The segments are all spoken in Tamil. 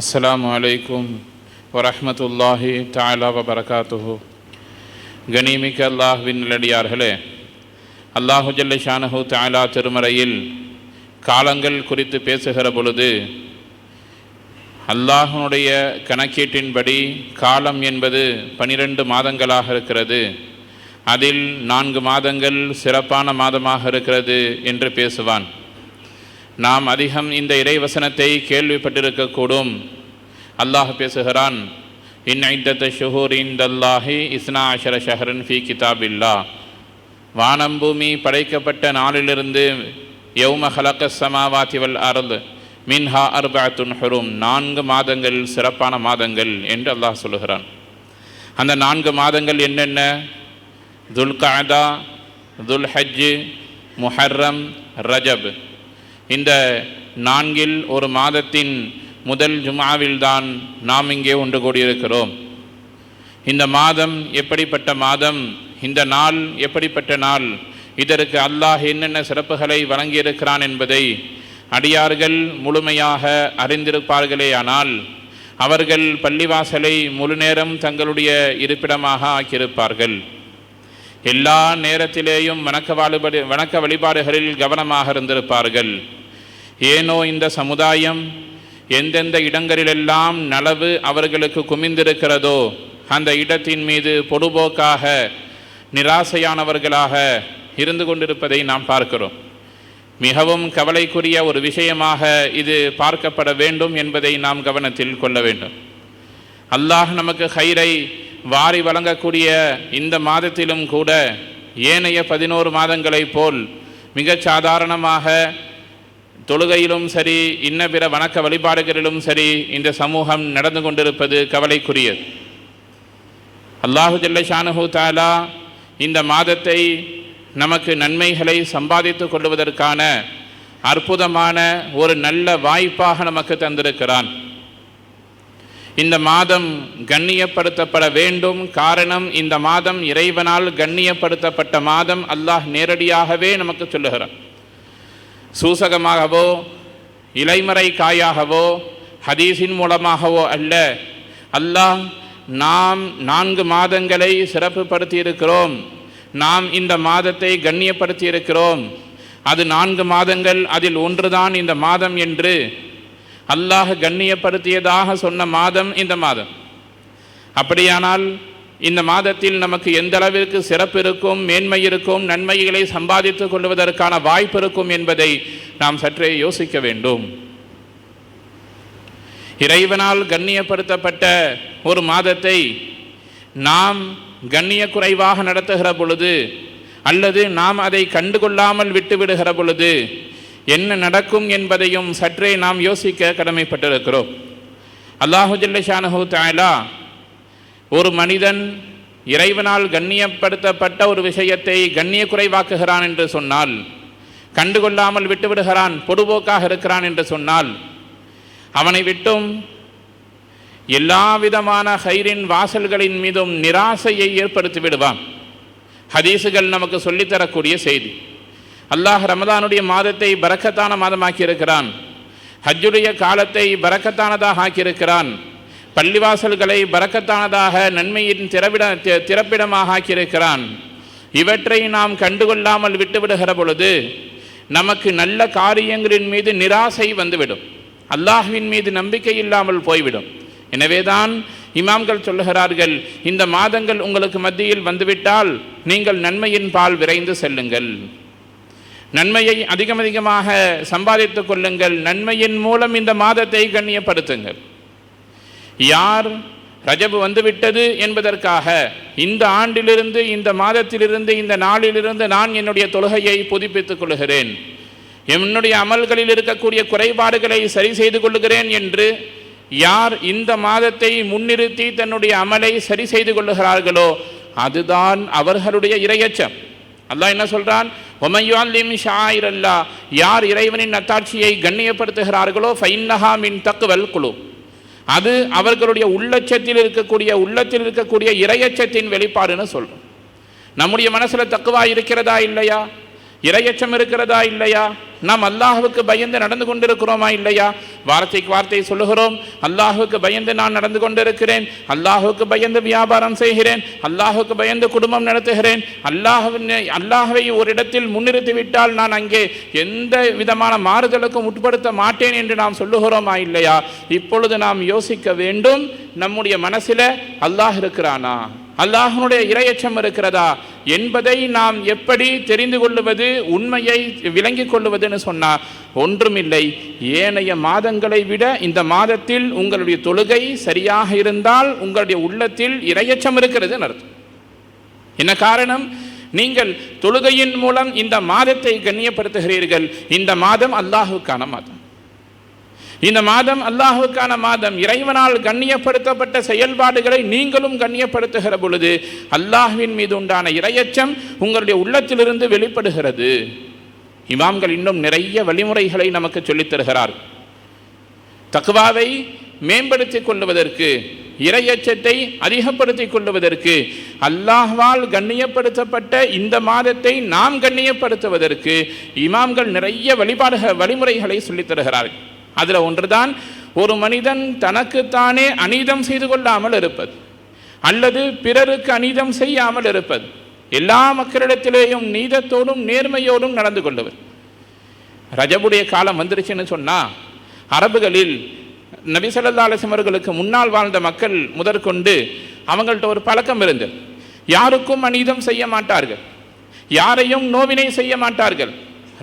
அஸ்லாம் அலைக்கும் வரமத்துல்லாஹி தஆலா வபரகாத்துஹு கனிமிக்க அல்லாஹ்வின் நிலடியார்களே அல்லாஹு ஜல்ல ஷானஹு தஆலா திருமறையில் காலங்கள் குறித்து பேசுகிற பொழுது அல்லாஹனுடைய கணக்கீட்டின்படி காலம் என்பது பனிரெண்டு மாதங்களாக இருக்கிறது. அதில் நான்கு மாதங்கள் சிறப்பான மாதமாக இருக்கிறது என்று பேசுவான். நாம் அதிகம் இந்த இறைவசனத்தை கேள்விப்பட்டிருக்கக்கூடும். அல்லாஹ் பேசுகிறான் இன் ஐந்தத்த ஷுஹூர் இந்தல்லாஹி இஸ்னா அஷர ஷஹரன் ஃபி கிதாபில்லா வானம் பூமி படைக்கப்பட்ட நாளிலிருந்து யௌம ஹலக்க சமாவாத்திவல் அருள் மின்ஹா அர்பாத்துன் ஹுரும் நான்கு மாதங்கள் சிறப்பான மாதங்கள் என்று அல்லாஹ் சொல்லுகிறான். அந்த நான்கு மாதங்கள் என்னென்ன? துல்காதா துல் முஹர்ரம் ரஜப். இந்த நான்கில் ஒரு மாதத்தின் முதல் ஜுமாவில்தான் நாம் இங்கே ஒன்று கூடியிருக்கிறோம். இந்த மாதம் எப்படிப்பட்ட மாதம்? இந்த நாள் எப்படிப்பட்ட நாள்? இதற்கு அல்லாஹ் என்னென்ன சிறப்புகளை வழங்கியிருக்கிறான் என்பதை அடியார்கள் முழுமையாக அறிந்திருப்பார்களே ஆனால் அவர்கள் பள்ளிவாசலை முழு நேரம் தங்களுடைய இருப்பிடமாக ஆக்கியிருப்பார்கள். எல்லா நேரத்திலேயும் வணக்க வழிபாடு வணக்க வழிபாடுகளில் கவனமாக இருந்திருப்பார்கள். ஏனோ இந்த சமுதாயம் எந்தெந்த இடங்களிலெல்லாம் நலவு அவர்களுக்கு குமிந்திருக்கிறதோ அந்த இடத்தின் மீது பொடுபோக்காக நிராசையானவர்களாக இருந்து கொண்டிருப்பதை நாம் பார்க்கிறோம். மிகவும் கவலைக்குரிய ஒரு விஷயமாக இது பார்க்கப்பட வேண்டும் என்பதை நாம் கவனத்தில் கொள்ள வேண்டும். அல்லாஹ் நமக்கு ஹைரை வாரி வழங்கக்கூடிய இந்த மாதத்திலும் கூட ஏனைய பதினோரு மாதங்களைப் போல் மிகச் சாதாரணமாக தொழுகையிலும் சரி இன்ன பிற வணக்க வழிபாடுகளிலும் சரி இந்த சமூகம் நடந்து கொண்டிருப்பது கவலைக்குரியது. அல்லாஹு ஜல்லஷானு தாலா இந்த மாதத்தை நமக்கு நன்மைகளை சம்பாதித்து கொள்வதற்கான அற்புதமான ஒரு நல்ல வாய்ப்பாக நமக்கு தந்திருக்கிறான். இந்த மாதம் கண்ணியப்படுத்தப்பட வேண்டும். காரணம் இந்த மாதம் இறைவனால் கண்ணியப்படுத்தப்பட்ட மாதம் அல்லாஹ் நேரடியாகவே நமக்கு சொல்லுகிறான். சூசகமாகவோ இலைமறை காயாகவோ ஹதீஸின் மூலமாகவோ அல்ல. அல்லாஹ் நாம் நான்கு மாதங்களை சிறப்புப்படுத்தி இருக்கிறோம் நாம் இந்த மாதத்தை கண்ணியப்படுத்தி இருக்கிறோம் அது நான்கு மாதங்கள் அதில் ஒன்றுதான் இந்த மாதம் என்று அல்லாஹ் கண்ணியப்படுத்தியதாக சொன்ன மாதம் இந்த மாதம். அப்படியானால் இந்த மாதத்தில் நமக்கு எந்த அளவிற்கு சிறப்பு இருக்கும் மேன்மை இருக்கும் நன்மைகளை சம்பாதித்துக் கொள்வதற்கான வாய்ப்பு இருக்கும் என்பதை நாம் சற்றே யோசிக்க வேண்டும். இறைவனால் கண்ணியப்படுத்தப்பட்ட ஒரு மாதத்தை நாம் கண்ணிய குறைவாக நடத்துகிற பொழுது அல்லது நாம் அதை கண்டுகொள்ளாமல் விட்டுவிடுகிற பொழுது என்ன நடக்கும் என்பதையும் சற்றே நாம் யோசிக்க கடமைப்பட்டிருக்கிறோம். அல்லாஹுஜல்ல ஷானஹூ தாயலா ஒரு மனிதன் இறைவனால் கண்ணியப்படுத்தப்பட்ட ஒரு விஷயத்தை கண்ணிய குறைவாக்குகிறான் என்று சொன்னால் கண்டுகொள்ளாமல் விட்டுவிடுகிறான் பொதுபோக்காக இருக்கிறான் என்று சொன்னால் அவனை விட்டும் எல்லா விதமான ஹைரின் வாசல்களின் மீதும் நிராசையை ஏற்படுத்தி விடுவான் ஹதீஸுகள் நமக்கு சொல்லித்தரக்கூடிய செய்தி. அல்லாஹ் ரமதானுடைய மாதத்தை பறக்கத்தான மாதமாக்கியிருக்கிறான். ஹஜ்ஜுடைய காலத்தை பறக்கத்தானதாக ஆக்கியிருக்கிறான். பள்ளிவாசல்களை பறக்கத்தானதாக நன்மையின் திறவிட திறப்பிடமாக ஆக்கியிருக்கிறான். இவற்றை நாம் கண்டுகொள்ளாமல் விட்டுவிடுகிற பொழுது நமக்கு நல்ல காரியங்களின் மீது நிராசை வந்துவிடும். அல்லாஹுவின் மீது நம்பிக்கை இல்லாமல் போய்விடும். எனவேதான் இமாம்கள் சொல்லுகிறார்கள் இந்த மாதங்கள் உங்களுக்கு மத்தியில் வந்துவிட்டால் நீங்கள் நன்மையின் பால் விரைந்து செல்லுங்கள். நன்மையை அதிகம் அதிகமாக சம்பாதித்துக் கொள்ளுங்கள். நன்மையின் மூலம் இந்த மாதத்தை கண்ணியப்படுத்துங்கள். யார் ரஜபு வந்துவிட்டது என்பதற்காக இந்த ஆண்டிலிருந்து இந்த மாதத்திலிருந்து இந்த நாளிலிருந்து நான் என்னுடைய தொழுகையை புதுப்பித்துக் கொள்கிறேன். என்னுடைய அமல்களில் இருக்கக்கூடிய குறைபாடுகளை சரி செய்து கொள்கிறேன் என்று யார் இந்த மாதத்தை முன்னிறுத்தி தன்னுடைய அமலை சரி செய்து கொள்ளுகிறார்களோ அதுதான் அவர்களுடைய இரையச்சம். அல்லாஹ் என்ன சொல்கிறான் ஒமையாலிம் ஷாயிர் அல்லா யார் இறைவனின் அத்தாட்சியை கண்ணியப்படுத்துகிறார்களோ ஃபைன்னஹா மின் தக்குவல் குழு அது அவர்களுடைய உள்ளச்சத்தில் இருக்கக்கூடிய உள்ளத்தில் இருக்கக்கூடிய இரையச்சத்தின் வெளிப்பாடுன்னு சொல்கிறோம் நம்முடைய மனசில் தக்குவா இருக்கிறதா இல்லையா? இரையச்சம் இருக்கிறதா இல்லையா? நாம் அல்லாஹுக்கு பயந்து நடந்து கொண்டிருக்கிறோமா இல்லையா? வார்த்தைக்கு வார்த்தை சொல்லுகிறோம். அல்லாஹுக்கு பயந்து நான் நடந்து கொண்டிருக்கிறேன். அல்லாஹுக்கு பயந்து வியாபாரம் செய்கிறேன். அல்லாஹுக்கு பயந்து குடும்பம் நடத்துகிறேன். அல்லாஹுவின் அல்லாஹுவை ஒரு இடத்தில் முன்னிறுத்தி விட்டால் நான் அங்கே எந்த விதமான மாறுதலுக்கும் உட்படுத்த மாட்டேன் என்று நாம் சொல்லுகிறோமா இல்லையா? இப்பொழுது நாம் யோசிக்க வேண்டும். நம்முடைய மனசில் அல்லாஹ் இருக்கிறானா? அல்லாஹனுடைய இரையச்சம் இருக்கிறதா? என்பதை நாம் எப்படி தெரிந்து கொள்ளுவது உண்மையை விளங்கி கொள்ளுவதுன்னு சொன்னால் ஒன்றுமில்லை. ஏனைய மாதங்களை விட இந்த மாதத்தில் உங்களுடைய தொழுகை சரியாக இருந்தால் உங்களுடைய உள்ளத்தில் இரையச்சம் இருக்கிறது அர்த்தம். என்ன காரணம்? நீங்கள் தொழுகையின் மூலம் இந்த மாதத்தை கண்ணியப்படுத்துகிறீர்கள். இந்த மாதம் அல்லாஹுக்கான மாதம். இந்த மாதம் அல்லாஹுக்கான மாதம். இறைவனால் கண்ணியப்படுத்தப்பட்ட செயல்பாடுகளை நீங்களும் கண்ணியப்படுத்துகிற பொழுது அல்லாஹுவின் மீது உண்டான இரையச்சம் உங்களுடைய உள்ளத்திலிருந்து வெளிப்படுகிறது. இமாம்கள் இன்னும் நிறைய வழிமுறைகளை நமக்கு சொல்லித்தருகிறார் தக்வாவை தக்குவாவை மேம்படுத்திக் கொள்வதற்கு இரையச்சத்தை அதிகப்படுத்திக் கொள்வதற்கு அல்லாஹ்வால் கண்ணியப்படுத்தப்பட்ட இந்த மாதத்தை நாம் கண்ணியப்படுத்துவதற்கு இமாம்கள் நிறைய வழிபாடுக வழிமுறைகளை சொல்லித்தருகிறார்கள் அதில் ஒன்றுதான் ஒரு மனிதன் தனக்குத்தானே அநீதம் செய்து கொள்ளாமல் இருப்பது அல்லது பிறருக்கு அநீதம் செய்யாமல் இருப்பது எல்லா மக்களிடத்திலேயும் நீதத்தோடும் நேர்மையோடும் நடந்து கொள்ளுவர் ரஜபுடைய காலம் வந்துருச்சுன்னு சொன்னால் அரபுகளில் நபி ஸல்லல்லாஹு முன்னால் வாழ்ந்த மக்கள் முதற்கொண்டு அவங்கள்ட்ட ஒரு பழக்கம் இருந்தது. யாருக்கும் அநீதம் செய்ய மாட்டார்கள். யாரையும் நோவினை செய்ய மாட்டார்கள்.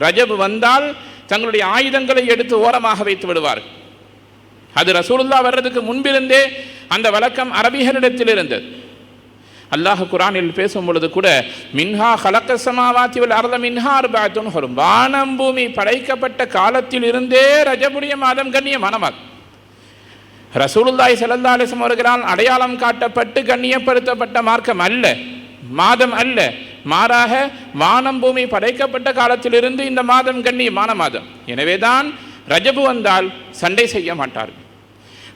ரஜபு வந்தால் தங்களுடைய ஆயுதங்களை எடுத்து ஓரமாக வைத்து விடுவார்கள். அது ரசூலுல்லா வர்றதுக்கு முன்பிருந்தே அந்த வழக்கம் அரபிகளிடத்தில் இருந்தது. அல்லாஹ் குரானில் பேசும் பொழுது கூட மின்ஹா ஹலக்க சமாவாத்தி வல் அர்த மின்ஹா அர்பாத்துன் வரும் வானம் பூமி படைக்கப்பட்ட காலத்தில் இருந்தே ரஜபுடைய மாதம் கண்ணியமான மாதம் ரசூலுல்லாய் ஸல்லல்லாஹு அலைஹி அவர்களால் அடையாளம் காட்டப்பட்டு கண்ணியப்படுத்தப்பட்ட மார்க்கம் அல்ல. மாதம் அல்ல. மாறாக வானம் பூமி படைக்கப்பட்ட காலத்திலிருந்து இந்த மாதம் கண்ணியமான மாதம். எனவேதான் ரஜபு வந்தால் சண்டை செய்ய மாட்டார்கள்.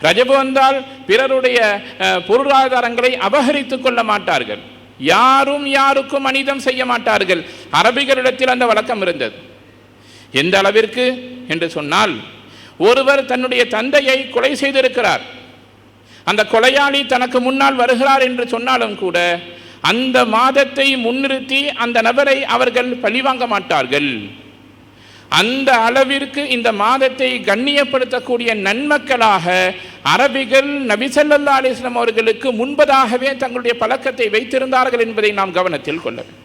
ரஜபு வந்தால் பிறருடைய பொருளாதாரங்களை அபகரித்துக் கொள்ள மாட்டார்கள். யாரும் யாருக்கும் அனிதம் செய்ய மாட்டார்கள். அரபிகளிடத்தில் அந்த வழக்கம் இருந்தது. எந்த அளவிற்கு என்று சொன்னால் ஒருவர் தன்னுடைய தந்தையை கொலை செய்திருக்கிறார். அந்த கொலையாளி தனக்கு முன்னால் வருகிறார் என்று சொன்னாலும் கூட அந்த மாதத்தை முன்னிறுத்தி அந்த நபரை அவர்கள் பழிவாங்க மாட்டார்கள். அந்த அளவிற்கு இந்த மாதத்தை கண்ணியப்படுத்தக்கூடிய நன்மக்களாக அரபிகள் நபிசல்லா அலிஸ்லாம் அவர்களுக்கு முன்பதாகவே தங்களுடைய பழக்கத்தை வைத்திருந்தார்கள் என்பதை நாம் கவனத்தில் கொள்ள வேண்டும்.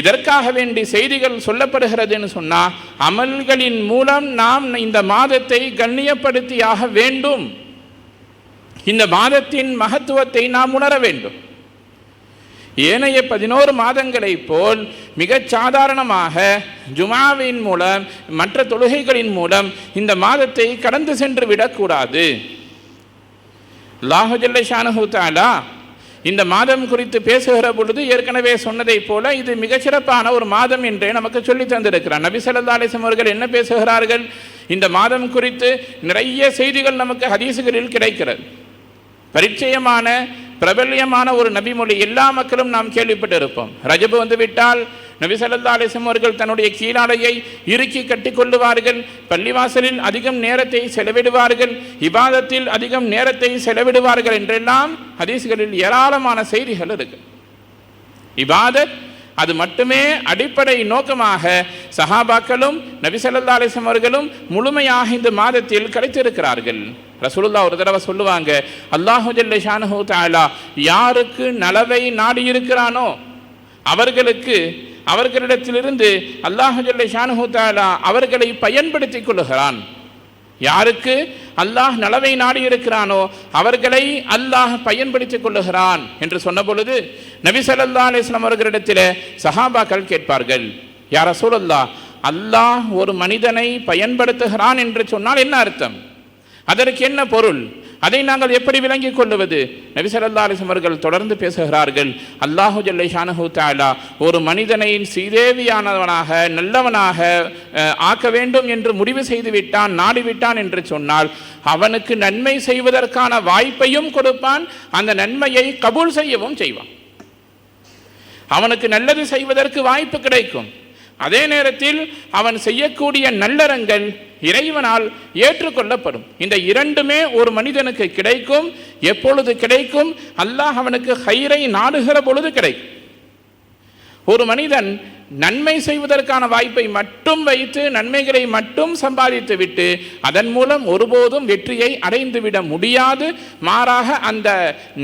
இதற்காக வேண்டி செய்திகள் சொல்லப்படுகிறதுன்னு சொன்னால் அமல்களின் மூலம் நாம் இந்த மாதத்தை கண்ணியப்படுத்தியாக வேண்டும். இந்த மாதத்தின் மகத்துவத்தை நாம் உணர வேண்டும். ஏனைய பதினோரு மாதங்களைப் போல் மிகச் சாதாரணமாக ஜுமாவின் மூலம் மற்ற தொழுகைகளின் மூலம் இந்த மாதத்தை கடந்து சென்று விடக்கூடாது. லாஹுஜல்ல ஷானஹு தாலா இந்த மாதம் குறித்து பேசுகிற பொழுது ஏற்கனவே சொன்னதைப் போல இது மிகச்சிறப்பான ஒரு மாதம் என்றே நமக்கு சொல்லி தந்திருக்கிறார். நபி ஸல்லல்லாஹு அவர்கள் என்ன பேசுகிறார்கள்? இந்த மாதம் குறித்து நிறைய செய்திகள் நமக்கு ஹதீசுகளில் கிடைக்கிறது. பரிச்சயமான பிரபல்யமான ஒரு நபிமொழி. எல்லா மக்களும் நாம் கேள்விப்பட்டிருப்போம். ரஜபு வந்து விட்டால் நபி சல்லா அலிசம் அவர்கள் தன்னுடைய கீழாடையை இறுக்கி கட்டிக்கொள்ளுவார்கள் பள்ளிவாசலில் அதிகம் நேரத்தை செலவிடுவார்கள். இபாதத்தில் அதிகம் நேரத்தை செலவிடுவார்கள் என்றெல்லாம் ஹதீஸ்களில் ஏராளமான செய்திகள் இருக்கு. இபாதத் அது மட்டுமே அடிப்படை நோக்கமாக சஹாபாக்களும் நபி ஸல்லல்லாஹு அலிசம் அவர்களும் முழுமையாக இந்த மாதத்தில் கிடைத்திருக்கிறார்கள். ரசூலுல்லா ஒரு தடவை சொல்லுவாங்க அல்லாஹுஜல்ல ஷானஹூ தாலா யாருக்கு நலவை நாடி இருக்கிறானோ அவர்களுக்கு அவர்களிடத்திலிருந்து அல்லாஹுஜல்ல ஷானஹூ தாலா அவர்களை பயன்படுத்திக் கொள்ளுகிறான். யாருக்கு அல்லாஹ் நலவை நாடி இருக்கிறானோ அவர்களை அல்லாஹ் பயன்படுத்திக் கொள்ளுகிறான். என்று சொன்ன பொழுது நபிசல்லா அலிஸ்லாம் அவர்களிடத்தில் சஹாபாக்கள் கேட்பார்கள் யார் அசூலல்லா அல்லாஹ் ஒரு மனிதனை பயன்படுத்துகிறான் என்று சொன்னால் என்ன அர்த்தம்? அதற்கு என்ன பொருள்? அதை நாங்கள் எப்படி விளங்கிக் கொள்ளுவது? நபி அலிசமர்கள் அவர்கள் தொடர்ந்து பேசுகிறார்கள் அல்லாஹு ஜல்லை ஷானஹு தாலா ஒரு மனிதனை சீதேவியானவனாக நல்லவனாக அஹ், ஆக்க வேண்டும் என்று முடிவு செய்து விட்டான் நாடிவிட்டான் என்று சொன்னால் அவனுக்கு நன்மை செய்வதற்கான வாய்ப்பையும் கொடுப்பான் அந்த நன்மையை கபூல் செய்யவும் செய்வான். அவனுக்கு நல்லது செய்வதற்கு வாய்ப்பு கிடைக்கும். அதே நேரத்தில் அவன் செய்யக்கூடிய நல்லறங்கள் இறைவனால் ஏற்றுக்கொள்ளப்படும். இந்த இரண்டுமே ஒரு மனிதனுக்கு கிடைக்கும் எப்பொழுது கிடைக்கும்? அல்லாஹ் அவனுக்கு ஹைரை நாடுகிற பொழுது கிடைக்கும். ஒரு மனிதன் நன்மை செய்வதற்கான வாய்ப்பை மட்டும் வைத்து நன்மைகளை மட்டும் சம்பாதித்து விட்டு அதன் மூலம் ஒருபோதும் வெற்றியை அடைந்துவிட முடியாது. மாறாக அந்த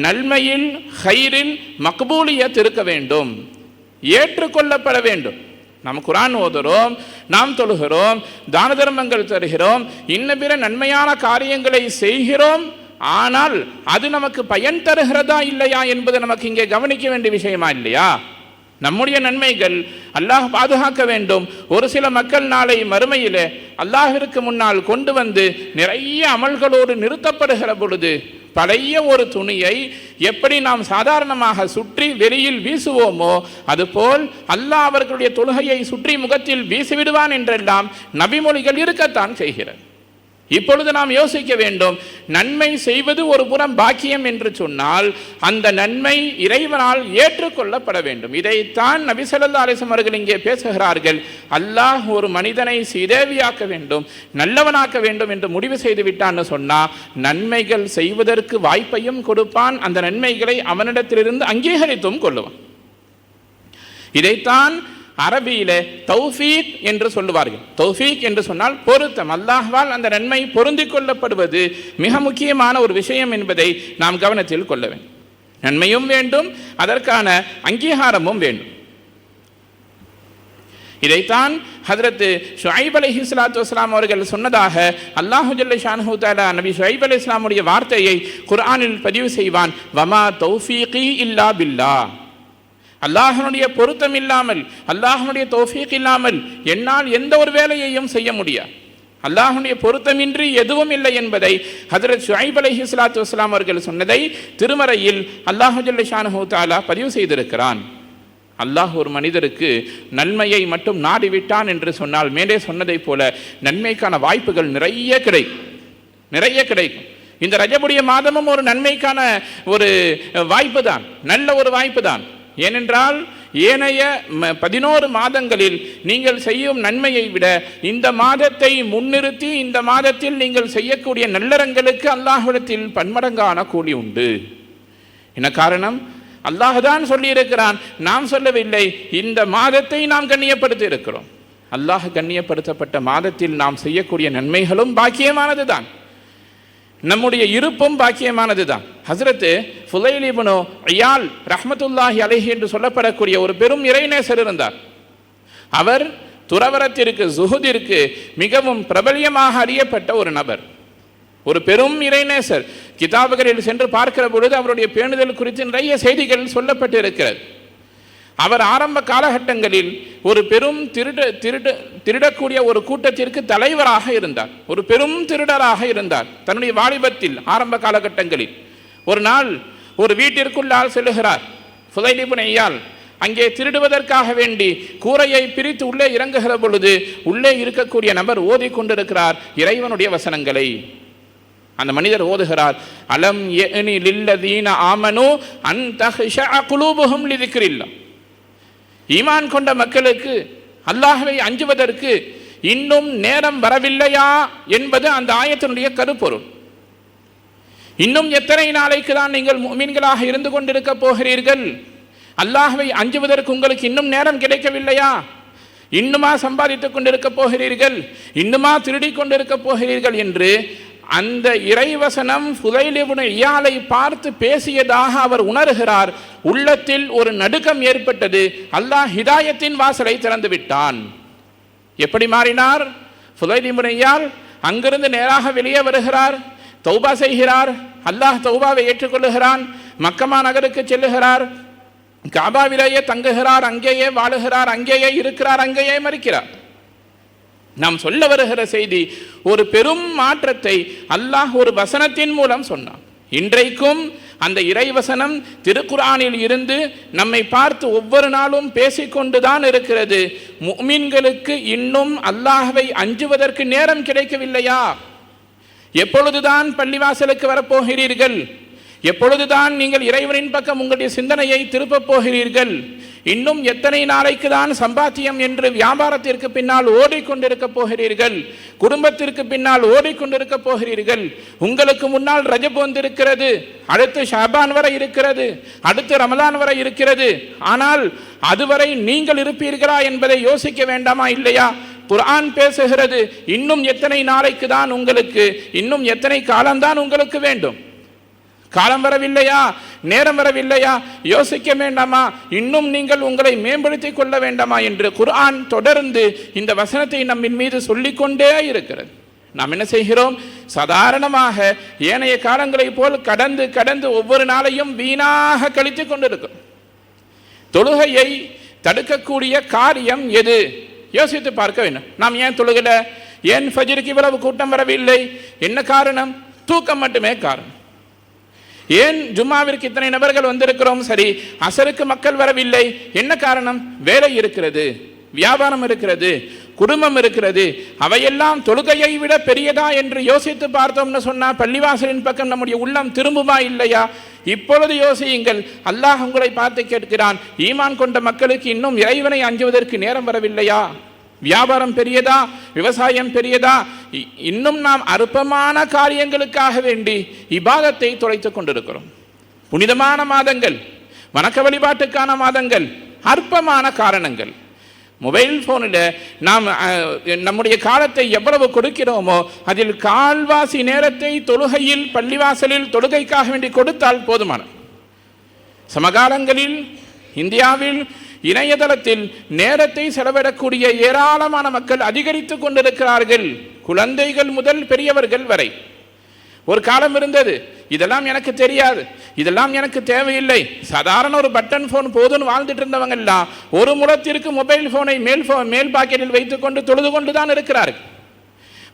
நன்மையில் ஹைரில் மக்பூலியத் இருக்க வேண்டும் ஏற்றுக்கொள்ளப்பட வேண்டும். நாம் குரான் ஓதுறோம் நாம் தொழுகிறோம் தான தர்மங்கள் தருகிறோம் இன்ன பிற நன்மையான காரியங்களை செய்கிறோம். ஆனால் அது நமக்கு பயன் தருகிறதா இல்லையா என்பது நமக்கு இங்கே கவனிக்க வேண்டிய விஷயமா இல்லையா? நம்முடைய நன்மைகள் அல்லாஹ் பாதுகாக்க வேண்டும். ஒரு சில மக்கள் நாளை மறுமையிலே அல்லாஹிற்கு முன்னால் கொண்டு வந்து நிறைய அமல்களோடு நிறுத்தப்படுகிற பொழுது பழைய ஒரு துணியை எப்படி நாம் சாதாரணமாக சுற்றி வெளியில் வீசுவோமோ அதுபோல் அல்லாஹ் அவர்களுடைய தொழுகையை சுற்றி முகத்தில் வீசிவிடுவான் என்றெல்லாம் நபிமொழிகள் இருக்கத்தான் செய்கிறது. இப்பொழுது நாம் யோசிக்க வேண்டும் நன்மை செய்வது ஒரு புறம் பாக்கியம் என்று சொன்னால் அந்த நன்மை இறைவனால் ஏற்றுக்கொள்ளப்பட வேண்டும். இதைத்தான் நபிசல்லா அலிசம் அவர்கள் இங்கே பேசுகிறார்கள். அல்லாஹ் ஒரு மனிதனை சீதேவியாக்க வேண்டும் நல்லவனாக்க வேண்டும் என்று முடிவு செய்து விட்டான்னு சொன்னால் நன்மைகள் செய்வதற்கு வாய்ப்பையும் கொடுப்பான். அந்த நன்மைகளை அவனிடத்திலிருந்து அங்கீகரித்தும் கொள்ளுவான். இதைத்தான் அரபியில தௌஃபீக் என்று சொல்லுவார்கள். தௌஃபீக் என்று சொன்னால் பொருத்தம். அல்லாஹ்வால் அந்த நன்மை பொருந்திக் கொள்ளப்படுவது மிக முக்கியமான ஒரு விஷயம் என்பதை நாம் கவனத்தில் கொள்ள வேண்டும். நன்மையும் வேண்டும் அதற்கான அங்கீகாரமும் வேண்டும். இதைத்தான் ஹதரத்து ஷுஐப் அலி இஸ்லாத்து வஸ்லாம் அவர்கள் சொன்னதாக அல்லாஹு ஜல்ல ஷானஹு தாலா நபி ஷுஐப் அலி இஸ்லாமுடைய வார்த்தையை குர்ஆனில் பதிவு செய்வான். வமா தௌஃபீகி இல்லா பில்லா. அல்லாஹனுடைய பொருத்தம் இல்லாமல் அல்லாஹனுடைய தோஃபீக் இல்லாமல் என்னால் எந்த ஒரு வேலையையும் செய்ய முடியாது. அல்லாஹனுடைய பொருத்தமின்றி எதுவும் இல்லை என்பதை ஹதரத் ஷுஐப் அலஹி சலாத்து வஸ்லாம் அவர்கள் சொன்னதை திருமறையில் அல்லாஹுஜல்ல ஷானு தாலா பதிவு செய்திருக்கிறான். அல்லாஹ் ஒரு மனிதருக்கு நன்மையை மட்டும் நாடிவிட்டான் என்று சொன்னால் மேலே சொன்னதைப் போல நன்மைக்கான வாய்ப்புகள் நிறைய கிடைக்கும். நிறைய கிடைக்கும். இந்த ரஜபுடைய மாதமும் ஒரு நன்மைக்கான ஒரு வாய்ப்பு தான் நல்ல ஒரு வாய்ப்பு தான். ஏனென்றால் ஏனைய பதினோரு மாதங்களில் நீங்கள் செய்யும் நன்மையை விட இந்த மாதத்தை முன்னிறுத்தி இந்த மாதத்தில் நீங்கள் செய்யக்கூடிய நல்லறங்களுக்கு அல்லாஹிடத்தில் பன்மடங்கான கூலி உண்டு. என்ன காரணம்? அல்லாஹ் சொல்லியிருக்கிறான் நாம் சொல்லவில்லை இந்த மாதத்தை நாம் கண்ணியப்படுத்தி இருக்கிறோம் அல்லாஹ் கண்ணியப்படுத்தப்பட்ட மாதத்தில் நாம் செய்யக்கூடிய நன்மைகளும் பாக்கியமானது தான் நம்முடைய இருப்பும் பாக்கியமானது தான் ஹசரத்து ஃபுலைலிபனு ஐயால் ரஹமத்துல்லாஹி அலஹி என்று சொல்லப்படக்கூடிய ஒரு பெரும் இறைநேசர் இருந்தார். அவர் துறவரத்திற்கு சுகுதிற்கு மிகவும் பிரபலியமாக அறியப்பட்ட ஒரு நபர். ஒரு பெரும் இறைநேசர். கிதாபுகளில் சென்று பார்க்கிற பொழுது அவருடைய பேணுதல் குறித்து நிறைய செய்திகள் சொல்லப்பட்டு இருக்கிறது அவர் ஆரம்ப காலகட்டங்களில் ஒரு பெரும் திருட திருட திருடக்கூடிய ஒரு கூட்டத்திற்கு தலைவராக இருந்தார். ஒரு பெரும் திருடராக இருந்தார். தன்னுடைய வாலிபத்தில் ஆரம்ப காலகட்டங்களில். ஒரு நாள் ஒரு வீட்டிற்குள்ளால் செல்லுகிறார். புதைலிபுனையால் அங்கே திருடுவதற்காக வேண்டி கூரையை பிரித்து உள்ளே இறங்குகிற பொழுது உள்ளே இருக்கக்கூடிய நபர் ஓதி கொண்டிருக்கிறார். இறைவனுடைய வசனங்களை. அந்த மனிதர் ஓதுகிறார். அலம் லில்லதீன ஆமனு அன் தஹ்ஷா குலூபுஹும் ஈமான் கொண்ட மக்களுக்கு அல்லாஹவை அஞ்சுவதற்கு இன்னும் நேரம் வரவில்லையா என்பது அந்த ஆயத்தினுடைய கருப்பொருள். இன்னும் எத்தனை நாளைக்கு தான் நீங்கள் மீன்களாக இருந்து கொண்டிருக்க போகிறீர்கள்? அல்லாஹவை அஞ்சுவதற்கு உங்களுக்கு இன்னும் நேரம் கிடைக்கவில்லையா? இன்னுமா சம்பாதித்துக் கொண்டிருக்க போகிறீர்கள்? இன்னுமா திருடி கொண்டிருக்க போகிறீர்கள் என்று அந்த இறைவசனம் புதைலிபுன இயாலை பார்த்து பேசியதாக அவர் உணர்கிறார். உள்ளத்தில் ஒரு நடுக்கம் ஏற்பட்டது. அல்லாஹ் ஹிதாயத்தின் வாசலை திறந்து விட்டான். எப்படி மாறினார்? புதைலிபுனையால் அங்கிருந்து நேராக வெளியே வருகிறார். தௌபா செய்கிறார். அல்லாஹ் தௌபாவை ஏற்றுக்கொள்ளுகிறான். மக்கமா நகருக்கு செல்லுகிறார். காபாவிலேயே தங்குகிறார். அங்கேயே வாழுகிறார். அங்கேயே இருக்கிறார். அங்கேயே மறிக்கிறார் நாம் சொல்ல வருகிற செய்தி ஒரு பெரும் மாற்றத்தை அல்லாஹ் ஒரு வசனத்தின் மூலம் சொன்னான். இன்றைக்கும் அந்த இறைவசனம் திருக்குறானில் இருந்து நம்மை பார்த்து ஒவ்வொரு நாளும் பேசிக்கொண்டுதான் இருக்கிறது. முமின்களுக்கு இன்னும் அல்லாஹவை அஞ்சுவதற்கு நேரம் கிடைக்கவில்லையா? எப்பொழுதுதான் பள்ளிவாசலுக்கு வரப்போகிறீர்கள்? எப்பொழுதுதான் நீங்கள் இறைவனின் பக்கம் உங்களுடைய சிந்தனையை திருப்பப் போகிறீர்கள்? இன்னும் எத்தனை நாளைக்கு தான் சம்பாத்தியம் என்று வியாபாரத்திற்கு பின்னால் ஓடிக்கொண்டிருக்க போகிறீர்கள்? குடும்பத்திற்கு பின்னால் ஓடிக்கொண்டிருக்க போகிறீர்கள்? உங்களுக்கு முன்னால் ரஜப் வந்திருக்கிறது. அடுத்து ஷாபான் வரை இருக்கிறது. அடுத்து ரமலான் வரை இருக்கிறது. ஆனால் அதுவரை நீங்கள் இருப்பீர்களா என்பதை யோசிக்க வேண்டாமா இல்லையா? குர்ஆன் பேசுகிறது. இன்னும் எத்தனை நாளைக்கு தான் உங்களுக்கு இன்னும் எத்தனை காலம்தான் உங்களுக்கு வேண்டும்? காலம் வரவில்லையா? நேரம் வரவில்லையா? யோசிக்க வேண்டாமா? இன்னும் நீங்கள் உங்களை மேம்படுத்திக் கொள்ள வேண்டாமா என்று குர்ஆன் தொடர்ந்து இந்த வசனத்தை நம்மின் மீது சொல்லிக்கொண்டே இருக்கிறது. நாம் என்ன செய்கிறோம்? சாதாரணமாக ஏனைய காலங்களைப் போல் கடந்து கடந்து ஒவ்வொரு நாளையும் வீணாக கழித்து கொண்டிருக்கிறோம். தொழுகையை தடுக்கக்கூடிய காரியம் எது? யோசித்து பார்க்க வேண்டும். நாம் ஏன் தொழுகல? ஏன் ஃபஜிருக்கு இவ்வளவு கூட்டம் வரவில்லை? என்ன காரணம்? தூக்கம் மட்டுமே காரணம். ஏன் ஜும்மாவிற்கு இத்தனை நபர்கள் வந்திருக்கிறோம்? சரி அசருக்கு மக்கள் வரவில்லை. என்ன காரணம்? வேலை இருக்கிறது வியாபாரம் இருக்கிறது குடும்பம் இருக்கிறது. அவையெல்லாம் தொழுகையை விட பெரியதா என்று யோசித்து பார்த்தோம்னு சொன்னால் பள்ளிவாசலின் பக்கம் நம்முடைய உள்ளம் திரும்புமா இல்லையா? இப்பொழுது யோசியுங்கள். அல்லாஹ் உங்களை பார்த்து கேட்கிறான் ஈமான் கொண்ட மக்களுக்கு இன்னும் இறைவனை அஞ்சுவதற்கு நேரம் வரவில்லையா? வியாபாரம் பெரியதா? விவசாயம் பெரியதா? இ- இன்னும் நாம் அற்பமான காரியங்களுக்காக வேண்டி இபாதத்தை தொலைத்துக் கொண்டிருக்கிறோம். புனிதமான மாதங்கள் வணக்க வழிபாட்டுக்கான மாதங்கள் அற்பமான காரணங்கள். மொபைல் ஃபோனில் நாம் நம்முடைய காலத்தை எவ்வளவு கொடுக்கிறோமோ அதில் கால்வாசி நேரத்தை தொழுகையில் பள்ளிவாசலில் தொழுகைக்காக வேண்டி கொடுத்தால் போதுமான சமகாலங்களில் இந்தியாவில் இணையதளத்தில் நேரத்தை செலவிடக்கூடிய ஏராளமான மக்கள் அதிகரித்து கொண்டிருக்கிறார்கள். குழந்தைகள் முதல் பெரியவர்கள் வரை. ஒரு காலம் இருந்தது. இதெல்லாம் எனக்கு தெரியாது. இதெல்லாம் எனக்கு தேவையில்லை. சாதாரண ஒரு பட்டன் ஃபோன் போதும்னு வாழ்ந்துட்டு இருந்தவங்க எல்லாம் ஒரு முறத்திற்கு மொபைல் ஃபோனை மேல் ஃபோ மேல் பாக்கெட்டில் வைத்துக்கொண்டு தொழுது கொண்டு தான் இருக்கிறார்கள்.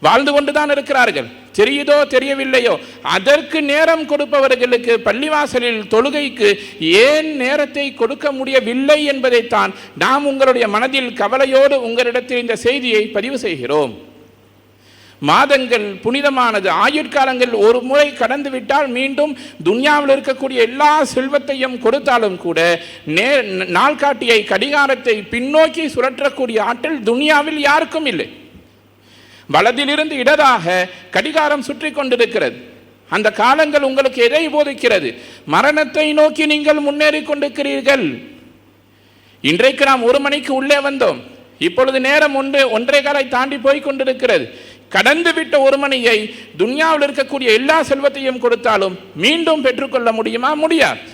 வாழ்ந்து கொண்டு தான் இருக்கிறார்கள். தெரியுதோ தெரியவில்லையோ அதற்கு நேரம் கொடுப்பவர்களுக்கு பள்ளிவாசலில் தொழுகைக்கு ஏன் நேரத்தை கொடுக்க முடியவில்லை என்பதைத்தான் நாம் உங்களுடைய மனதில் கவலையோடு உங்களிடத்தில் இந்த செய்தியை பதிவு செய்கிறோம். மாதங்கள் புனிதமானது. ஆயுட்காலங்கள் ஒரு முறை கடந்து விட்டால் மீண்டும் துன்யாவில் இருக்கக்கூடிய எல்லா செல்வத்தையும் கொடுத்தாலும் கூட நே நாள்காட்டியை கடிகாரத்தை பின்னோக்கி சுழற்றக்கூடிய ஆற்றல் துன்யாவில் யாருக்கும் இல்லை. வலதிலிருந்து இடதாக கடிகாரம் சுற்றி கொண்டிருக்கிறது. அந்த காலங்கள் உங்களுக்கு எதை போதிக்கிறது? மரணத்தை நோக்கி நீங்கள் முன்னேறி கொண்டிருக்கிறீர்கள். இன்றைக்கு நாம் ஒரு மணிக்கு உள்ளே வந்தோம். இப்பொழுது நேரம் ஒன்று ஒன்றே காலை தாண்டி போய் கொண்டிருக்கிறது. கடந்து விட்ட ஒரு மணியை துன்யாவில் இருக்கக்கூடிய எல்லா செல்வத்தையும் கொடுத்தாலும் மீண்டும் பெற்றுக்கொள்ள முடியுமா? முடியாது.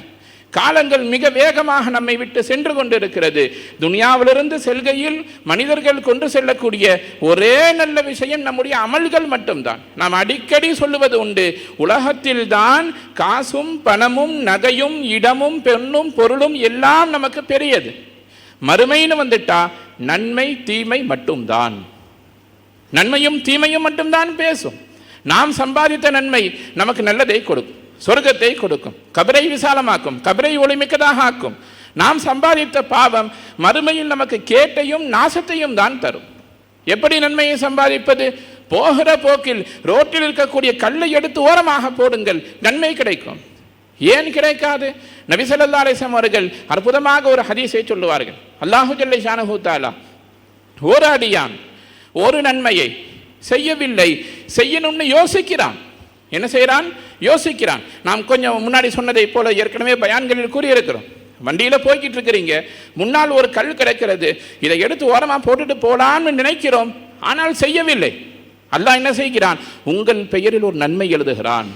காலங்கள் மிக வேகமாக நம்மை விட்டு சென்று கொண்டிருக்கிறது. துனியாவிலிருந்து செல்கையில் மனிதர்கள் கொண்டு செல்லக்கூடிய ஒரே நல்ல விஷயம் நம்முடைய அமல்கள் மட்டும்தான். நாம் அடிக்கடி சொல்லுவது உண்டு உலகத்தில் தான் காசும் பணமும் நகையும் இடமும் பெண்ணும் பொருளும் எல்லாம் நமக்கு பெரியது. மறுமைன்னு வந்துட்டா நன்மை தீமை மட்டும்தான். நன்மையும் தீமையும் மட்டும்தான் பேசும். நாம் சம்பாதித்த நன்மை நமக்கு நல்லதை கொடுக்கும். சொர்க்கத்தை கொடுக்கும். கபரை விசாலமாக்கும். கபரை ஒளிமிக்கதாக ஆக்கும். நாம் சம்பாதித்த பாவம் மறுமையில் நமக்கு கேட்டையும் நாசத்தையும் தான் தரும். எப்படி நன்மையை சம்பாதிப்பது? போகிற போக்கில் ரோட்டில் இருக்கக்கூடிய கல்லை எடுத்து ஓரமாக போடுங்கள். நன்மை கிடைக்கும். ஏன் கிடைக்காது? நபி ஸல்லல்லாஹு அவர்கள் அற்புதமாக ஒரு ஹதீஸை சொல்லுவார்கள். அல்லாஹு ஜல்லை ஷானஹு ஒரு அடியான் ஒரு நன்மையை செய்யவில்லை செய்யணும்னு யோசிக்கிறான். என்ன செய்கிறான் யோசிக்கிறான். நாம் கொஞ்சம் முன்னாடி சொன்னதை போல ஏற்கனவே பயான்களில் கூறியிருக்கிறோம். வண்டியில் போய்கிட்டு இருக்கிறீங்க. முன்னால் ஒரு கல் கிடைக்கிறது. இதை எடுத்து ஓரமாக போட்டுட்டு போலான்னு நினைக்கிறோம். ஆனால் செய்யவில்லை. அல்லாஹ் என்ன செய்கிறான்? உங்கள் பெயரில் ஒரு நன்மை எழுதுகிறான்.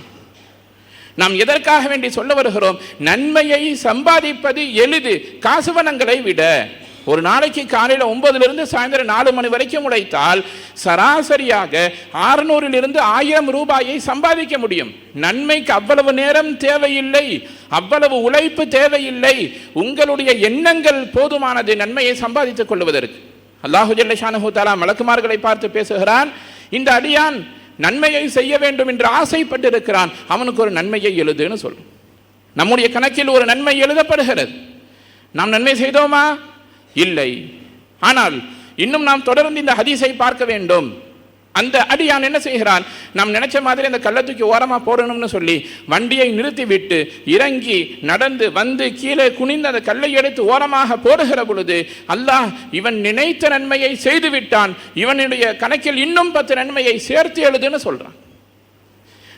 நாம் எதற்காக வேண்டி சொல்ல வருகிறோம்? நன்மையை சம்பாதிப்பது எளிது. காசுவனங்களை விட. ஒரு நாளைக்கு காலையில் ஒன்பதுலேருந்து சாயந்தரம் நாலு மணி வரைக்கும் உழைத்தால் சராசரியாக ஆறுநூறிலிருந்து ஆயிரம் ரூபாயை சம்பாதிக்க முடியும். நன்மைக்கு அவ்வளவு நேரம் தேவையில்லை. அவ்வளவு உழைப்பு தேவையில்லை. உங்களுடைய எண்ணங்கள் போதுமானது நன்மையை சம்பாதித்துக் கொள்வதற்கு அல்லாஹு ஜல்லஷானஹு தாலா மலக்குமார்களை பார்த்து பேசுகிறான். இந்த அடியான் நன்மையை செய்ய வேண்டும் என்று ஆசைப்பட்டிருக்கிறான். அவனுக்கு ஒரு நன்மையை எழுதுன்னு சொல்லும். நம்முடைய கணக்கில் ஒரு நன்மை எழுதப்படுகிறது. நாம் நன்மை செய்தோமா? இல்லை. ஆனால் இன்னும் நாம் தொடர்ந்து இந்த ஹதீஸை பார்க்க வேண்டும். அந்த அடியான் என்ன செய்கிறான்? நாம் நினைச்ச மாதிரி அந்த கல்லை தூக்கி போடணும்னு சொல்லி வண்டியை நிறுத்தி விட்டு இறங்கி நடந்து வந்து கீழே குனிந்து அந்த கல்லை எடுத்து ஓரமாக போடுகிற பொழுது அல்லாஹ் இவன் நினைத்த நன்மையை செய்து விட்டான் இவனுடைய கணக்கில் இன்னும் பத்து நன்மையை சேர்த்து எழுதுன்னு சொல்றான்.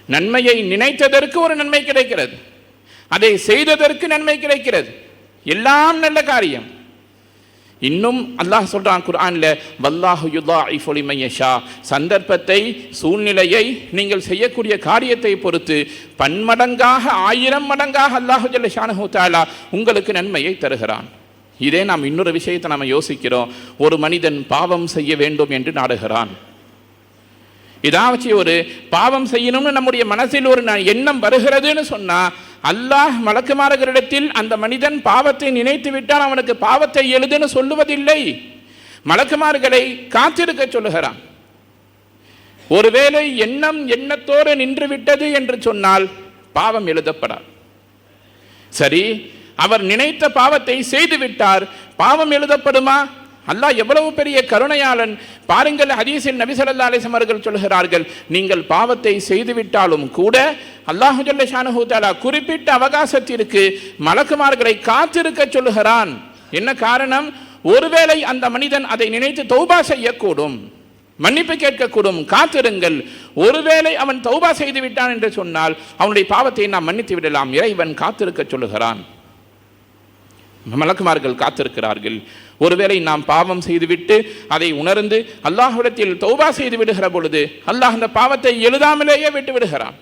நன்மையை நினைத்ததற்கு ஒரு நன்மை கிடைக்கிறது. அதை செய்ததற்கு நன்மை கிடைக்கிறது. எல்லாம் நல்ல காரியம். இன்னும் அல்லாஹ் சொல்கிறான் குர்ஆன்ல வல்லாஹு யுதா இஃபொலிமையஷா சந்தர்ப்பத்தை சூழ்நிலையை நீங்கள் செய்யக்கூடிய காரியத்தை பொறுத்து பன்மடங்காக ஆயிரம் மடங்காக அல்லாஹு ஜல்ல ஷானஹு உங்களுக்கு நன்மையை தருகிறான். இதே நாம் இன்னொரு விஷயத்தை நம்ம யோசிக்கிறோம். ஒரு மனிதன் பாவம் செய்ய வேண்டும் என்று நாடுகிறான். ஏதாச்சும் ஒரு பாவம் செய்யணும்னு நம்முடைய மனசில் ஒரு ந- எண்ணம் வருகிறதுன்னு சொன்னால் அல்லாஹ் மலக்குமாரர்களிடத்தில் அந்த மனிதன் பாவத்தை நினைத்து விட்டால் அவனுக்கு பாவத்தை எழுதுன்னு சொல்லுவதில்லை. மலக்குமார்களை காத்திருக்க சொல்லுகிறான். ஒருவேளை எண்ணம் எண்ணத்தோடு நின்று விட்டது என்று சொன்னால் பாவம் எழுதப்படாது. சரி அவர் நினைத்த பாவத்தை செய்துவிட்டார் பாவம் எழுதப்படுமா? அல்லாஹ் எவ்வளவு பெரிய கருணையாளன். பாருங்கள் ஹதீஸில் நபிசல்லா அலிசம் அவர்கள் சொல்கிறார்கள் நீங்கள் பாவத்தை செய்துவிட்டாலும் கூட அல்லாஹு ஜல்ல குறிப்பிட்ட அவகாசத்திற்கு மலக்குமார்களை காத்திருக்க சொல்லுகிறான். என்ன காரணம்? ஒருவேளை அந்த மனிதன் அதை நினைத்து தௌபா செய்யக்கூடும் மன்னிப்பு கேட்கக்கூடும் காத்திருங்கள். ஒருவேளை அவன் தௌபா செய்து விட்டான் என்று சொன்னால் அவனுடைய பாவத்தை நாம் மன்னித்து விடலாம் இறைவன் காத்திருக்க சொல்லுகிறான். மலக்குமார்கள் காத்திருக்கிறார்கள். ஒருவேளை நாம் பாவம் செய்துவிட்டு அதை உணர்ந்து அல்லாஹ்விடத்தில் தௌபா செய்து விடுகிற பொழுது அல்லாஹ் அந்த பாவத்தை எழுதாமலேயே விட்டு விடுகிறான்.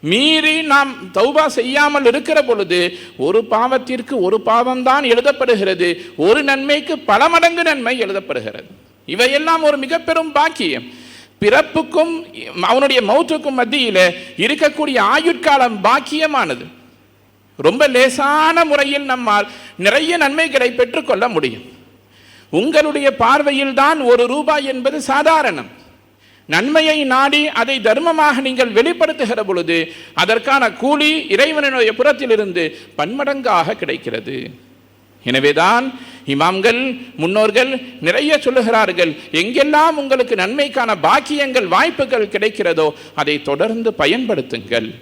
மீறி நாம் தௌபா செய்யாமல் இருக்கிற பொழுது ஒரு பாவத்திற்கு ஒரு பாவம்தான் எழுதப்படுகிறது. ஒரு நன்மைக்கு பல மடங்கு நன்மை எழுதப்படுகிறது. இவையெல்லாம் ஒரு மிக பெரும் பாக்கியம். பிறப்புக்கும் அவனுடைய மௌத்துக்கும் மத்தியில் இருக்கக்கூடிய ஆயுட்காலம் பாக்கியமானது. ரொம்ப லேசான முறையில் நம்மால் நிறைய நன்மைகளை பெற்றுக்கொள்ள முடியும். உங்களுடைய பார்வையில் தான் ஒரு ரூபாய் என்பது சாதாரணம். நன்மையை நாடி அதை தர்மமாக நீங்கள் வெளிப்படுத்துகிற பொழுது அதற்கான கூலி இறைவனுடைய புறத்திலிருந்து பன்மடங்காக கிடைக்கிறது. எனவேதான் இமாம்கள் முன்னோர்கள் நிறைய சொல்லுகிறார்கள் எங்கெல்லாம் உங்களுக்கு நன்மைக்கான பாக்கியங்கள் வாய்ப்புகள் கிடைக்கிறதோ அதை தொடர்ந்து பயன்படுத்துங்கள்.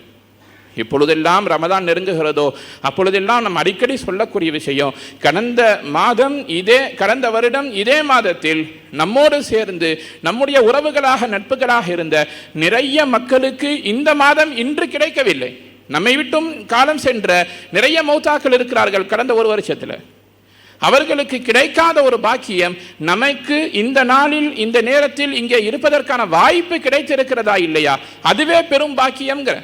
எப்பொழுதெல்லாம் ரமதான் நெருங்குகிறதோ அப்பொழுதெல்லாம் நம்ம அடிக்கடி சொல்லக்கூடிய விஷயம் கடந்த மாதம் இதே கடந்த வருடம் இதே மாதத்தில் நம்மோடு சேர்ந்து நம்முடைய உறவுகளாக நட்புகளாக இருந்த நிறைய மக்களுக்கு இந்த மாதம் இன்று கிடைக்கவில்லை. நம்மை விட்டும் காலம் சென்ற நிறைய மௌத்தாக்கள் இருக்கிறார்கள் கடந்த ஒரு வருஷத்தில். அவர்களுக்கு கிடைக்காத ஒரு பாக்கியம் நமக்கு இந்த நாளில் இந்த நேரத்தில் இங்கே இருப்பதற்கான வாய்ப்பு கிடைத்திருக்கிறதா இல்லையா? அதுவே பெரும் பாக்கியம்ங்கிற.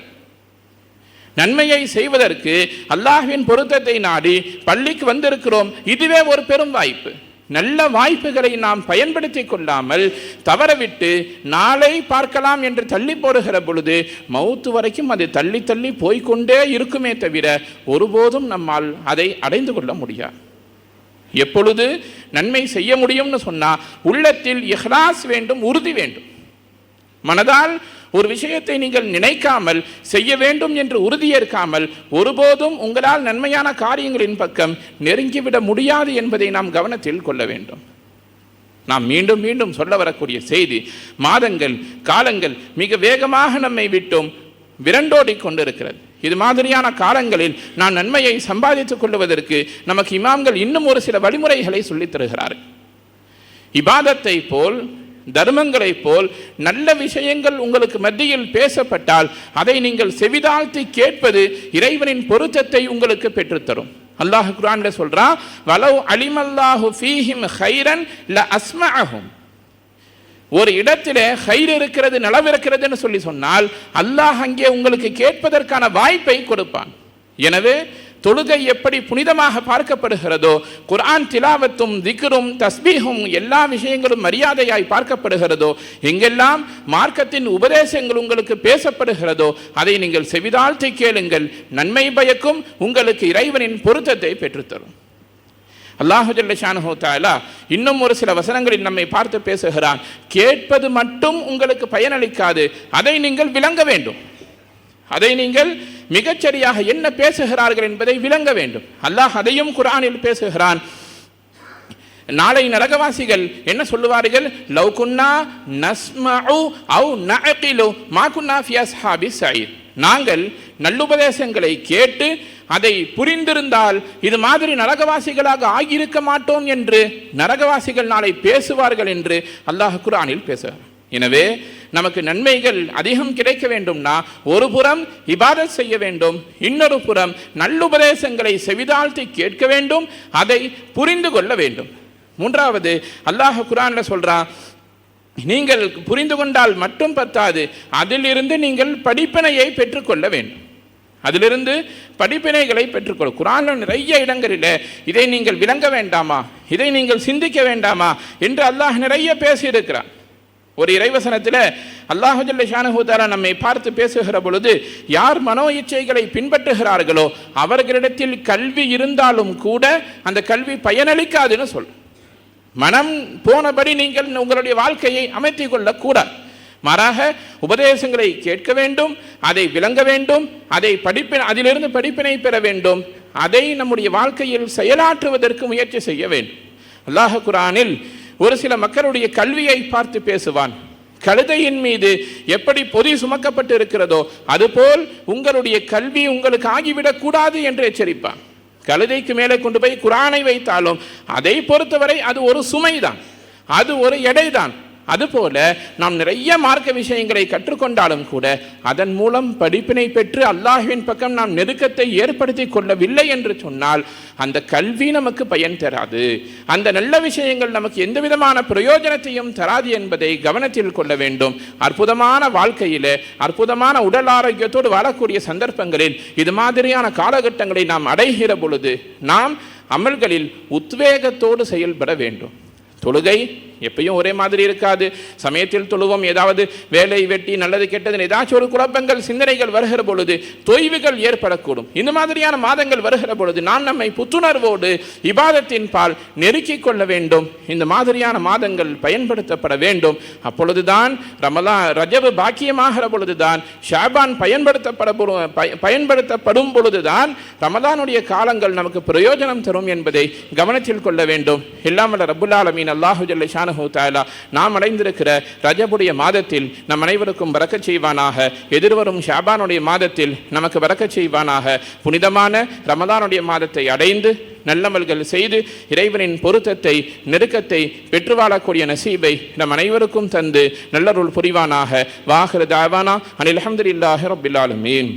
நன்மையை செய்வதற்கு அல்லாஹ்வின் பொருத்தத்தை நாடி பள்ளிக்கு வந்திருக்கிறோம். இதுவே ஒரு பெரும் வாய்ப்பு. நல்ல வாய்ப்புகளை நாம் பயன்படுத்தி கொள்ளாமல் தவறவிட்டு நாளை பார்க்கலாம் என்று தள்ளி போடுகிற பொழுது மௌத்து வரைக்கும் அது தள்ளி தள்ளி போய்க்கொண்டே இருக்குமே தவிர ஒருபோதும் நம்மால் அதை அடைந்து கொள்ள முடியாது. எப்பொழுது நன்மை செய்ய முடியும்னு சொன்னால் உள்ளத்தில் இஹ்லாஸ் வேண்டும் உறுதி வேண்டும். மனதால் ஒரு விஷயத்தை நீங்கள் நினைக்காமல் செய்ய வேண்டும் என்று உறுதியேற்காமல் ஒருபோதும் உங்களால் நன்மையான காரியங்களின் பக்கம் நெருங்கிவிட முடியாது என்பதை நாம் கவனத்தில் கொள்ள வேண்டும். நாம் மீண்டும் மீண்டும் சொல்ல வரக்கூடிய செய்தி மாதங்கள் காலங்கள் மிக வேகமாக நம்மை விட்டும் விரண்டோடி கொண்டிருக்கிறது. இது மாதிரியான காலங்களில் நான் நன்மையை சம்பாதித்துக் கொள்வதற்கு நமக்கு இமாம்கள் இன்னும் ஒரு சில வழிமுறைகளை சொல்லித் தருகிறார்கள். இபாதத்தை போல் தர்மங்களைப் போல் நல்ல விஷயங்கள் உங்களுக்கு மத்தியில் பேசப்பட்டால் அதை நீங்கள் செவிதாழ்த்தி கேட்பது இறைவனின் பொருத்தத்தை உங்களுக்கு பெற்றுத்தரும். அல்லாஹ் குரான்ல சொல்றான் வலவ் அலிமல்லாஹு ஃபீஹிம் ஹைரன் ல அஸ்மஅஹும் ஒரு இடத்திலே ஹைர் இருக்கிறது நலவு இருக்கிறதுன்னு சொல்லி சொன்னால் அல்லாஹ் அங்கே உங்களுக்கு கேட்பதற்கான வாய்ப்பை கொடுப்பான். எனவே தொழுகை எப்படி புனிதமாக பார்க்கப்படுகிறதோ குர்ஆன் திலாவத்தும் திக்ரும் தஸ்பீஹும் எல்லா விஷயங்களும் மரியாதையாய் பார்க்கப்படுகிறதோ எங்கெல்லாம் மார்க்கத்தின் உபதேசங்கள் உங்களுக்கு பேசப்படுகிறதோ அதை நீங்கள் செவிதாழ்த்தி கேளுங்கள். நன்மை பயக்கும் உங்களுக்கு இறைவனின் பொருத்தத்தை பெற்றுத்தரும். அல்லாஹு ஜல்லஷானு தாலா இன்னும் ஒரு சில வசனங்களில் நம்மை பார்த்து பேசுகிறான். கேட்பது மட்டும் உங்களுக்கு பயனளிக்காது. அதை நீங்கள் விளங்க வேண்டும். அதை நீங்கள் மிகச்சரியாக என்ன பேசுகிறார்கள் என்பதை விளங்க வேண்டும். அல்லாஹ் அதையும் குரானில் பேசுகிறான். நாளை நரகவாசிகள் என்ன சொல்லுவார்கள்? லவ் குன்னா நஸ்மஉ அவு நஅகிலு மா குன்னா ஃபி நாங்கள் நல்லுபதேசங்களை கேட்டு அதை புரிந்திருந்தால் இது மாதிரி நரகவாசிகளாக ஆகியிருக்க மாட்டோம் என்று நரகவாசிகள் நாளை பேசுவார்கள் என்று அல்லாஹ் குர்ஆனில் பேசுகிறார் எனவே நமக்கு நன்மைகள் அதிகம் கிடைக்க வேண்டும்னா ஒரு புறம் இபாதத் செய்ய வேண்டும் இன்னொரு புறம் நல்லுபதேசங்களை செவிதாழ்த்தி கேட்க வேண்டும் அதை புரிந்து கொள்ள வேண்டும். மூன்றாவது அல்லாஹ் குரான்ல சொல்றான் நீங்கள் புரிந்து கொண்டால் மட்டும் பத்தாது அதிலிருந்து நீங்கள் படிப்பினையை பெற்றுக்கொள்ள வேண்டும். அதிலிருந்து படிப்பினைகளை பெற்றுக்கொள். குரானில் நிறைய இடங்களில் இதை நீங்கள் விளங்க வேண்டாமா? இதை நீங்கள் சிந்திக்க வேண்டாமா? என்று அல்லாஹ் நிறைய பேசியிருக்கிறான். ஒரு இறைவசனத்தில் அல்லாஹுஜல்ல ஷானஹூதாரா நம்மை பார்த்து பேசுகிற பொழுது யார் மனோ இச்சைகளை பின்பற்றுகிறார்களோ அவர்களிடத்தில் கல்வி இருந்தாலும் கூட அந்த கல்வி பயனளிக்காதுன்னு சொல். மனம் போனபடி நீங்கள் உங்களுடைய வாழ்க்கையை அமைத்துக் கொள்ளக்கூடாது. மாறாக உபதேசங்களை கேட்க வேண்டும் அதை விளங்க வேண்டும் அதை படிப்பின் அதிலிருந்து படிப்பினை பெற வேண்டும் அதை நம்முடைய வாழ்க்கையில் செயலாற்றுவதற்கு முயற்சி செய்ய வேண்டும். அல்லாஹ் குரானில் ஒரு சில மக்களுடைய கல்வியை பார்த்து பேசுவான். கழுதையின் மீது எப்படி பொதி சுமக்கப்பட்டு இருக்கிறதோ அதுபோல் உங்களுடைய கல்வி உங்களுக்கு ஆகிவிடக் கூடாது என்று எச்சரிப்பான். கழுதைக்கு மேலே கொண்டு போய் குரானை வைத்தாலும் அதை பொறுத்தவரை அது ஒரு சுமைதான். அது ஒரு எடைதான். அதுபோல நாம் நிறைய மார்க்க விஷயங்களை கற்றுக்கொண்டாலும் கூட அதன் மூலம் படிப்பினை பெற்று அல்லாஹுவின் பக்கம் நாம் நெருக்கத்தை ஏற்படுத்தி கொள்ளவில்லை என்று சொன்னால் அந்த கல்வி நமக்கு பயன் தராது. அந்த நல்ல விஷயங்கள் நமக்கு எந்த விதமான பிரயோஜனத்தையும் தராது என்பதை கவனத்தில் கொள்ள வேண்டும். அற்புதமான வாழ்க்கையில் அற்புதமான உடல் ஆரோக்கியத்தோடு வாழக்கூடிய சந்தர்ப்பங்களில் இது மாதிரியான காலகட்டங்களை நாம் அடைகிற பொழுது நாம் அமல்களில் உத்வேகத்தோடு செயல்பட வேண்டும். தொழுகை எப்பயும் ஒரே மாதிரி இருக்காது. சமயத்தில் தொழுவோம் ஏதாவது வேலை வெட்டி நல்லது கெட்டது ஏதாச்சும் ஒரு குழப்பங்கள் சிந்தனைகள் வருகிற பொழுது தொய்வுகள் ஏற்படக்கூடும். இந்த மாதிரியான மாதங்கள் வருகிற பொழுது நாம் நம்மை புத்துணர்வோடு இபாதத்தின் பால் நெருக்கிக் கொள்ள வேண்டும். இந்த மாதிரியான மாதங்கள் பயன்படுத்தப்பட வேண்டும். அப்பொழுதுதான் ரமலா ரஜவு பாக்கியமாகிற பொழுதுதான் ஷாபான் பயன்படுத்தப்பட பய- பயன்படுத்தப்படும் பொழுதுதான் ரமலானுடைய காலங்கள் நமக்கு பிரயோஜனம் தரும் என்பதை கவனத்தில் கொள்ள வேண்டும். இல்லாமல் ரபுல்லாலமீன் ஆலமீன் அல்லாஹு ஜல்ல ஷானஹு தாலா நாம் அடைந்திருக்கிற ரஜபுடைய மாதத்தில் நம் அனைவருக்கும் வரக்கச் செய்வானாக. எதிர்வரும் ஷாபானுடைய மாதத்தில் நமக்கு வரக்கச் செய்வானாக. புனிதமான ரமதானுடைய மாதத்தை அடைந்து நல்லமல்கள் செய்து இறைவனின் பொருத்தத்தை நெருக்கத்தை பெற்று வாழக்கூடிய நசீபை நம் அனைவருக்கும் தந்து நல்லருள் புரிவானாக. வாஹிர தாவானா அனில் அஹமதுல்லாஹி ரபில்லாலுமீன்